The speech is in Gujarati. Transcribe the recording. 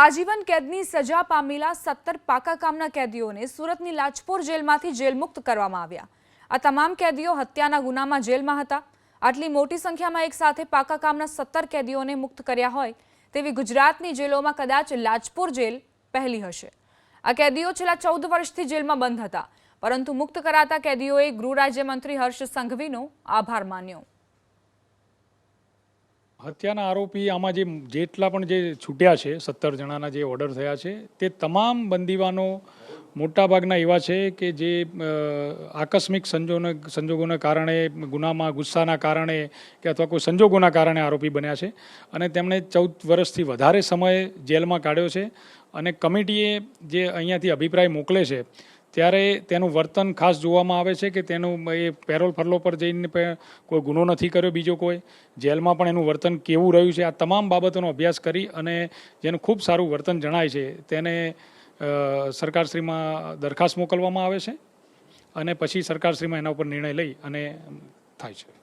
આજીવન કેદની સજા પામેલા સત્તર પાકા કામના કેદીઓને સુરતની લાજપોર જેલમાંથી જેલમુક્ત કરવામાં આવ્યા. આ તમામ કેદીઓ હત્યાના ગુનામાં જેલમાં હતા. આટલી મોટી સંખ્યામાં એકસાથે પાકા કામના સત્તર કેદીઓને મુક્ત કર્યા હોય તેવી ગુજરાતની જેલોમાં કદાચ લાજપોર જેલ પહેલી હશે. આ કેદીઓ છેલ્લા ચૌદ વર્ષથી જેલમાં બંધ હતા, પરંતુ મુક્ત કરાતા કેદીઓએ ગૃહ રાજ્યમંત્રી હર્ષ સંઘવીનો આભાર માન્યો. હત્યાના આરોપી આમાં જે જેટલા પણ જે છૂટ્યા છે, સત્તર જણાના જે ઓર્ડર થયા છે, તે તમામ બંદીવાનો મોટાભાગના એવા છે કે જે આકસ્મિક સંજોગોને સંજોગોને કારણે, ગુનામાં, ગુસ્સાના કારણે કે અથવા કોઈ સંજોગોના કારણે આરોપી બન્યા છે. અને તેમણે ચૌદ વર્ષથી વધારે સમય જેલમાં કાઢ્યો છે અને કમિટીએ જે અહીંયાથી અભિપ્રાય મોકલે છે ત્યારે તેનું વર્તન ખાસ જોવામાં આવે છે કે તેનું એ પેરોલ ફરલો પર જઈને કોઈ ગુનો નથી કર્યો બીજો કોઈ. જેલમાં પણ એનું વર્તન કેવું રહ્યું છે, આ તમામ બાબતોનો અભ્યાસ કરી અને જેનું ખૂબ સારું વર્તન જણાય છે, તેને સરકારશ્રીમાં દરખાસ્ત મોકલવામાં આવે છે અને પછી સરકારશ્રીમાં એના ઉપર નિર્ણય લઈ અને થાય છે.